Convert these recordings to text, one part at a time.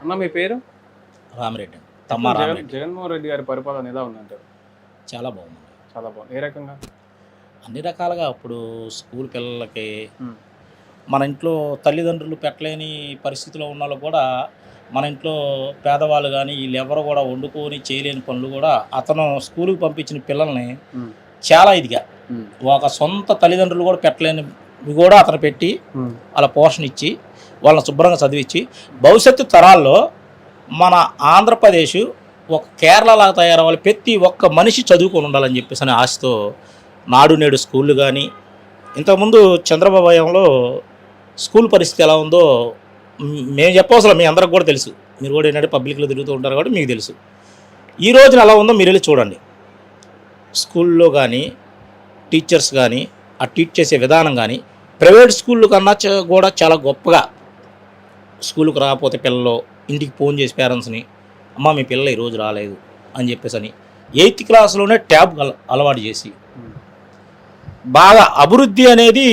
అన్న మీ పేరు రామిరెడ్డి తమ్మ జగన్ రామిరెడ్డి జగన్మోహన్ రెడ్డి గారి పరిపాలన ఎలా ఉందంటారు చాలా బాగుంది చాలా బాగుంది ఏ రకంగా అన్ని రకాలుగా అప్పుడు స్కూల్ పిల్లలకి ఉమ్. మన ఇంట్లో తల్లిదండ్రులు పెట్టలేని పరిస్థితిలో ఉన్న వాళ్ళు కూడా మన ఇంట్లో పేదవాళ్ళు కానీ వీళ్ళు ఎవరు కూడా వండుకొని చేయలేని పనులు కూడా అతను స్కూల్కి పంపించిన పిల్లల్ని ఉమ్. చాలా ఇదిగా ఉమ్. ఒక సొంత తల్లిదండ్రులు కూడా పెట్టలేనివి కూడా అతను పెట్టి ఉమ్. వాళ్ళ పోషణ ఇచ్చి వాళ్ళని శుభ్రంగా చదివించి భవిష్యత్తు తరాల్లో మన ఆంధ్రప్రదేశ్ ఒక కేరళలాగా తయారవ్వాలి. ప్రతి ఒక్క మనిషి చదువుకొని ఉండాలని చెప్పేసి అనే ఆశతో నాడు నేడు స్కూళ్ళు కానీ ఇంతకుముందు చంద్రబాబు స్కూల్ పరిస్థితి ఎలా ఉందో మేము చెప్పవసరం మీ అందరికి కూడా తెలుసు. మీరు కూడా ఏంటంటే పబ్లిక్లో తిరుగుతూ ఉంటారు కాబట్టి మీకు తెలుసు. ఈ రోజున ఎలా ఉందో మీరు వెళ్ళి చూడండి. స్కూల్లో కానీ టీచర్స్ కానీ ఆ టీచ్ చేసే విధానం కానీ ప్రైవేట్ స్కూళ్ళు కన్నా కూడా చాలా గొప్పగా స్కూల్కి రాకపోతే పిల్లలు ఇంటికి ఫోన్ చేసి పేరెంట్స్ని అమ్మ మీ పిల్లలు ఈరోజు రాలేదు అని చెప్పేసి అని ఎయిత్ క్లాస్లోనే ట్యాబ్ అల- అలవాటు చేసి. బాగా అభివృద్ధి అనేది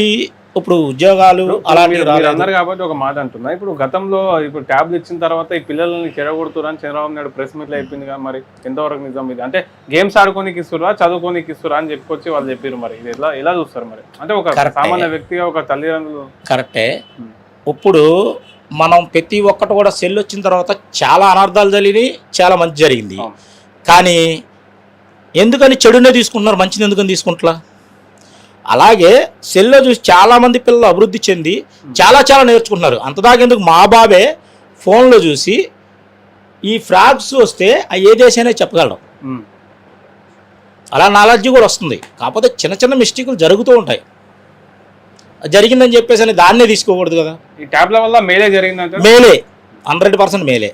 ఇప్పుడు ఉద్యోగాలు రాలేదు. అన్నారు కాబట్టి ఒక మాట అంటున్నా. ఇప్పుడు గతంలో ఇప్పుడు ట్యాబ్లు ఇచ్చిన తర్వాత ఈ పిల్లల్ని చెడగొడుతురా చంద్రబాబు నాయుడు ప్రెస్ మీట్లో అయిపోయింది కదా మరి. ఎంతవరకు నిజం ఇది? అంటే గేమ్స్ ఆడుకోనికి ఇస్తురా చదువుకోనికి ఇస్తురా అని చెప్పుకొచ్చి వాళ్ళు చెప్పారు మరి. ఇది ఎలా ఎలా చూస్తారు మరి? అంటే ఒక. సామాన్య వ్యక్తిగా ఒక తల్లిదండ్రులు కరెక్టే. ఉమ్. ఇప్పుడు మనం ప్రతి ఒక్కటి కూడా సెల్ వచ్చిన తర్వాత చాలా అనర్థాలు జరిగినాయి చాలా మంచి జరిగింది. కానీ ఎందుకని చెడునే తీసుకుంటున్నారు మంచిది ఎందుకని తీసుకుంటలా? అలాగే సెల్లో చూసి చాలామంది పిల్లలు అభివృద్ధి చెంది చాలా చాలా నేర్చుకుంటున్నారు. అంతదాకెందుకు మా బాబే ఫోన్లో చూసి ఈ ఫ్రాగ్స్ వస్తే ఆ ఏ దేశమైనా చెప్పగలడం. అలా నాలెడ్జ్ కూడా వస్తుంది. కాకపోతే చిన్న చిన్న మిస్టేకులు జరుగుతూ ఉంటాయి. జరిగిందని చెప్పేసి అని దాన్నే తీసుకోకూడదు కదా. ఈ ట్యాబ్ల వల్ల మేలే జరిగిందంటే మేలే. హండ్రెడ్ పర్సెంట్ మేలే.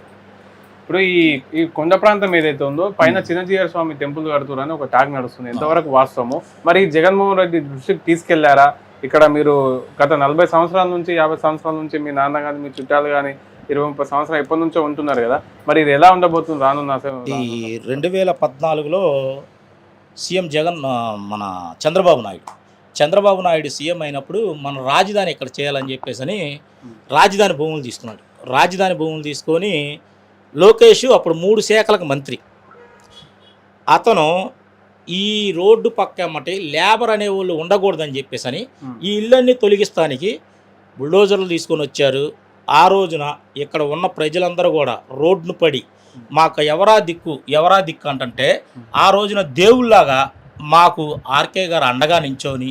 ఇప్పుడు ఈ ఈ కొండ ప్రాంతం ఏదైతే ఉందో పైన చిన్నజీఆర్ స్వామి టెంపుల్ కడుతురని ఒక టాక్ నడుస్తుంది. ఎంతవరకు వాస్తవము. మరి జగన్మోహన్ రెడ్డి దృష్టికి తీసుకెళ్ళారా? ఇక్కడ మీరు గత నలభై సంవత్సరాల నుంచి యాభై సంవత్సరాల నుంచి మీ నాన్న కానీ మీ చుట్టాలు కానీ ఇరవై ముప్పై సంవత్సరాలు ఎప్పటి నుంచో ఉంటున్నారు కదా. మరి ఇది ఎలా ఉండబోతుంది రానున్న ఈ రెండు వేల పద్నాలుగులో సీఎం జగన్ మన చంద్రబాబు నాయుడు చంద్రబాబు నాయుడు సీఎం అయినప్పుడు మన రాజధాని ఇక్కడ చేయాలని చెప్పేసి అని రాజధాని భూములు తీసుకున్నాడు. రాజధాని భూములు తీసుకొని లోకేష్ అప్పుడు మూడు శాఖలకు మంత్రి. అతను ఈ రోడ్డు పక్క అమ్మటి లేబర్ అనేవాళ్ళు ఉండకూడదని చెప్పేసి అని. ఈ ఇళ్ళన్నీ తొలగిస్తానికి బుల్డోజర్లు తీసుకొని వచ్చారు. ఆ రోజున ఇక్కడ ఉన్న ప్రజలందరూ కూడా రోడ్డును పడి మాకు ఎవరా దిక్కు ఎవరా దిక్కు అంటుంటే ఆ రోజున దేవుళ్ళలాగా మాకు ఆర్కే గారు అండగా నించోని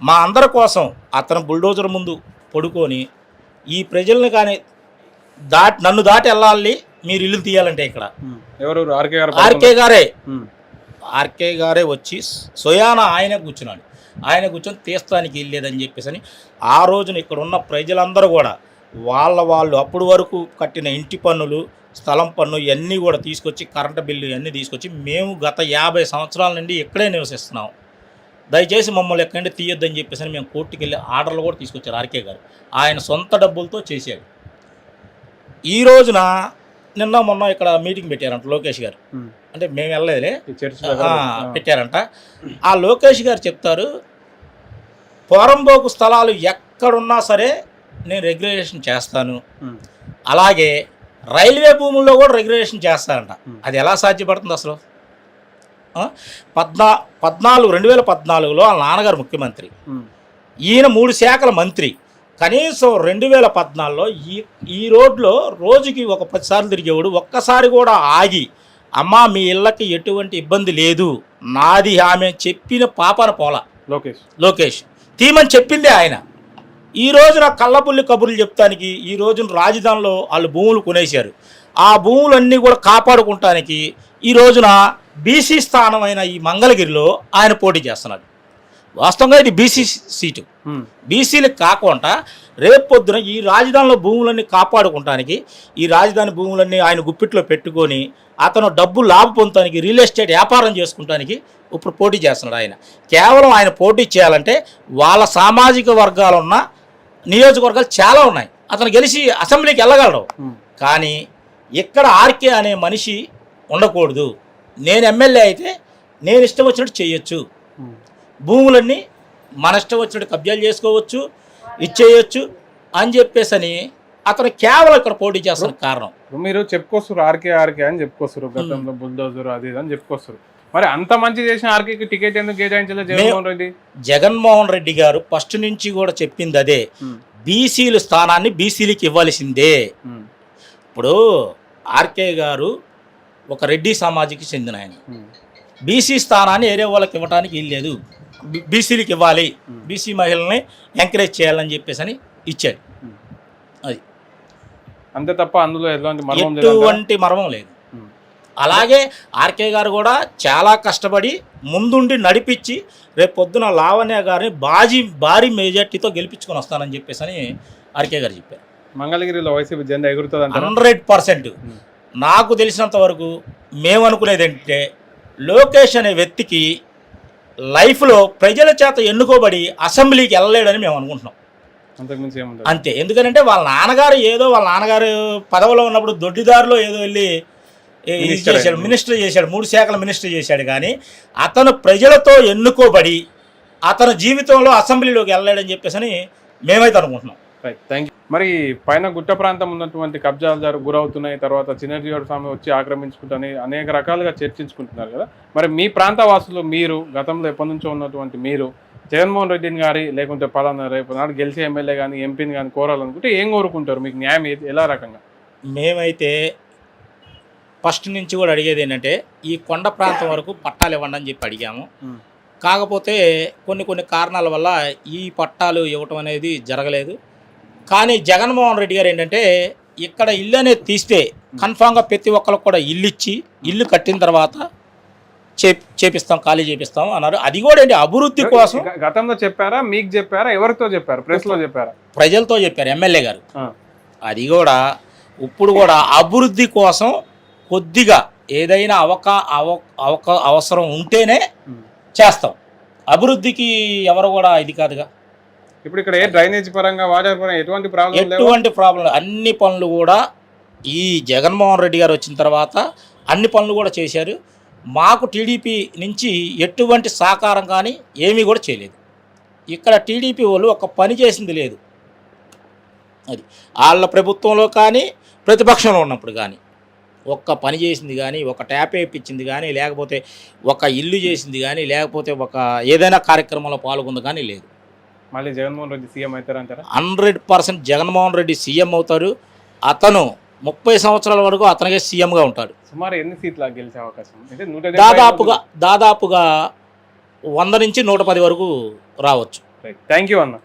మా అందరి కోసం అతను బుల్డోజర్ ముందు పడుకొని ఈ ప్రజల్ని కానీ దాటి నన్ను దాటి వెళ్ళాలి మీరు ఇల్లు తీయాలంటే ఇక్కడ. ఎవరు ఆర్కే గారు ఆర్కే గారే. ఉమ్. ఆర్కే గారే వచ్చి స్వయాన ఆయన కూర్చున్నాడు. ఆయన కూర్చొని తీస్తానికి వెళ్ళేదని చెప్పేసి అని ఆ రోజున ఇక్కడ ఉన్న ప్రజలందరూ కూడా వాళ్ళ వాళ్ళు అప్పటి వరకు కట్టిన ఇంటి పన్నులు స్థలం పన్ను ఇవన్నీ కూడా తీసుకొచ్చి కరెంటు బిల్లు ఇవన్నీ తీసుకొచ్చి మేము గత యాభై సంవత్సరాల నుండి ఇక్కడే నివసిస్తున్నాం. దయచేసి మమ్మల్ని ఎక్కడంటే తీయొద్దని చెప్పేసి మేము కోర్టుకి వెళ్ళి ఆర్డర్లు కూడా తీసుకొచ్చారు ఆర్కే గారు. ఆయన సొంత డబ్బులతో చేశాడు. ఈ రోజున నిన్న మొన్న ఇక్కడ మీటింగ్ పెట్టారంట లోకేష్ గారు. అంటే మేము వెళ్ళలేదులే. పెట్టారంట. ఆ లోకేష్ గారు చెప్తారు పోరంబోకు స్థలాలు ఎక్కడున్నా సరే నేను రెగ్యులేషన్ చేస్తాను. అలాగే రైల్వే భూముల్లో కూడా రెగ్యులేషన్ చేస్తారంట. Hmm. అది ఎలా సాధ్యపడుతుంది అసలు? పద్నా పద్నాలుగు రెండు వేల పద్నాలుగులో వాళ్ళ నాన్నగారు ముఖ్యమంత్రి. ఈయన మూడు శాఖల మంత్రి. కనీసం రెండు వేల పద్నాలుగులో ఈ ఈ రోడ్లో రోజుకి ఒక పది సార్లు తిరిగేవాడు. ఒక్కసారి కూడా ఆగి అమ్మా మీ ఇళ్ళకి ఎటువంటి ఇబ్బంది లేదు. నాది ఆమె చెప్పిన పాపన పోల. లోకేష్. లోకేష్. తీమని చెప్పిందే ఆయన. ఈ రోజున కళ్ళపుల్లి కబుర్లు చెప్తానికి ఈ రోజున రాజధానిలో వాళ్ళు భూములు కొనేశారు. ఆ భూములన్నీ కూడా కాపాడుకుంటానికి ఈ రోజున బీసీ స్థానమైన ఈ మంగళగిరిలో ఆయన పోటీ చేస్తున్నాడు. వాస్తవంగా ఇది బీసీ సీటు. బీసీలకు కాకుండా రేపు పొద్దున ఈ రాజధానిలో భూములన్నీ కాపాడుకుంటానికి ఈ రాజధాని భూములన్నీ ఆయన గుప్పిట్లో పెట్టుకొని అతను డబ్బు లాభ పొందడానికి రియల్ ఎస్టేట్ వ్యాపారం చేసుకుంటానికి ఇప్పుడు పోటీ చేస్తున్నాడు ఆయన. కేవలం ఆయన పోటీ చేయాలంటే వాళ్ళ సామాజిక వర్గాలు ఉన్న నియోజకవర్గాలు చాలా ఉన్నాయి. అతను గెలిచి అసెంబ్లీకి వెళ్ళగలడు. కానీ ఇక్కడ ఆర్కే అనే మనిషి ఉండకూడదు. నేను ఎమ్మెల్యే అయితే నేను ఇష్టం వచ్చినట్టు చేయొచ్చు. భూములన్నీ మన ఇష్టం వచ్చినట్టు కబ్జాలు చేసుకోవచ్చు ఇచ్చేయచ్చు అని చెప్పేసి అని అతను కేవలం ఇక్కడ పోటీ చేస్తున్న కారణం. మీరు చెప్పుకొస్తారు ఆర్కే ఆర్కే అని చెప్పుకొస్తారు గతంలో బుల్డోజర్ అది ఇది అని చెప్పుకొస్తారు మరి అంత మంచి చేసిన ఆర్కేకి టికెట్ ఎందుకు కేటాయించలేదు జగన్మోహన్ రెడ్డి? జగన్మోహన్ రెడ్డి గారు ఫస్ట్ నుంచి కూడా చెప్పింది అదే. బీసీల స్థానాన్ని బీసీలకి ఇవ్వాల్సిందే. ఇప్పుడు ఆర్కే గారు ఒక రెడ్డి సమాజానికి చెందిన ఆయన. బీసీ స్థానాన్ని ఏరే వాళ్ళకి ఇవ్వడానికి వీల్లేదు బీసీలకి ఇవ్వాలి. బీసీ మహిళల్ని ఎంకరేజ్ చేయాలని చెప్పేసి అని ఇచ్చాడు. అది. అంతే తప్ప అందులో ఎలాంటి మర్మం లేదు ఎటువంటి మర్మం లేదు. అలాగే ఆర్కే గారు కూడా చాలా కష్టపడి ముందుండి నడిపించి రేపు పొద్దున లావణ్య గారిని బాజీ భారీ మెజార్టీతో గెలిపించుకొని వస్తానని చెప్పేసి అని ఆర్కే గారు చెప్పారు. మంగళగిరిలో వైసీపీ జెండా ఎగురుతుంది హండ్రెడ్ పర్సెంట్. నాకు తెలిసినంత వరకు మేము అనుకునేది ఏంటంటే లోకేష్ అనే వ్యక్తికి లైఫ్లో ప్రజల చేత ఎన్నుకోబడి అసెంబ్లీకి వెళ్ళలేడని మేము అనుకుంటున్నాం. అంతే. ఎందుకంటే వాళ్ళ నాన్నగారు ఏదో వాళ్ళ నాన్నగారు పదవిలో ఉన్నప్పుడు దొడ్డిదారిలో ఏదో వెళ్ళి చేశాడు. మినిస్టర్ చేశాడు మూడు శాఖల మినిస్టర్ చేశాడు కానీ అతను ప్రజలతో ఎన్నుకోబడి అతని జీవితంలో అసెంబ్లీలోకి వెళ్ళాడని చెప్పేసి అని మేమైతే అనుకుంటున్నాం. రైట్ థ్యాంక్ యూ మరి పైన గుట్ట ప్రాంతం ఉన్నటువంటి కబ్జాలు గురవుతున్నాయి తర్వాత చిన్నజీవుడు స్వామి వచ్చి ఆక్రమించుకుంటాని అనేక రకాలుగా చర్చించుకుంటున్నారు కదా. మరి మీ ప్రాంత వాసులు మీరు గతంలో ఎప్పటి నుంచో ఉన్నటువంటి మీరు జగన్మోహన్ రెడ్డిని గారి లేకుంటే పలానా రేపు నాడు గెలిచే ఎమ్మెల్యే కానీ ఎంపీని కానీ కోరాలనుకుంటే ఏం కోరుకుంటారు? మీకు న్యాయం ఎలా రకంగా? మేమైతే ఫస్ట్ నుంచి కూడా అడిగేది ఏంటంటే ఈ కొండ ప్రాంతం వరకు పట్టాలు ఇవ్వండి అని చెప్పి అడిగాము. కాకపోతే కొన్ని కొన్ని కారణాల వల్ల ఈ పట్టాలు ఇవ్వటం అనేది జరగలేదు. కానీ జగన్మోహన్ రెడ్డి గారు ఏంటంటే ఇక్కడ ఇల్లు అనేది తీస్తే కన్ఫామ్గా ప్రతి ఒక్కరికి కూడా ఇల్లు ఇచ్చి ఇల్లు కట్టిన తర్వాత చే చేపిస్తాం ఖాళీ చేపిస్తాం అన్నారు. అది కూడా ఏంటి? అభివృద్ధి కోసం గతంలో చెప్పారా? మీకు చెప్పారా? ఎవరితో చెప్పారు? ప్రెస్లో చెప్పారా? ప్రజలతో చెప్పారు ఎమ్మెల్యే గారు. అది కూడా ఇప్పుడు కూడా అభివృద్ధి కోసం కొద్దిగా ఏదైనా అవకా అవ అవక అవసరం ఉంటేనే. చేస్తాం. అభివృద్ధికి ఎవరు కూడా ఇది కాదుగా. ఇప్పుడు ఇక్కడ ఏ డ్రైనేజ్ పరంగా వాటర్ పరంగా ఎటువంటి ప్రాబ్లం ఎటువంటి ప్రాబ్లం అన్ని పనులు కూడా ఈ జగన్మోహన్ రెడ్డి గారు వచ్చిన తర్వాత అన్ని పనులు కూడా చేశారు. మాకు టీడీపీ నుంచి ఎటువంటి సహకారం కానీ ఏమీ కూడా చేయలేదు. ఇక్కడ టీడీపీ వాళ్ళు ఒక పని చేసింది లేదు. అది వాళ్ళ ప్రభుత్వంలో కానీ ప్రతిపక్షంలో ఉన్నప్పుడు కానీ. ఒక్క పని చేసింది కానీ ఒక ట్యాప్ వేయించింది కానీ లేకపోతే ఒక ఇల్లు చేసింది కానీ లేకపోతే ఒక ఏదైనా కార్యక్రమంలో పాల్గొంది కానీ లేదు. మళ్ళీ Jaganmohan Reddy CM అవుతారంటారా hundred percent Jaganmohan Reddy CM అవుతారు. అతను ముప్పై సంవత్సరాల వరకు అతనికే సీఎంగా ఉంటాడు. సుమారు ఎన్ని సీట్ల గెలిచే అవకాశం? దాదాపుగా దాదాపుగా వంద నుంచి నూట పది వరకు రావచ్చు. థ్యాంక్ యూ అన్న.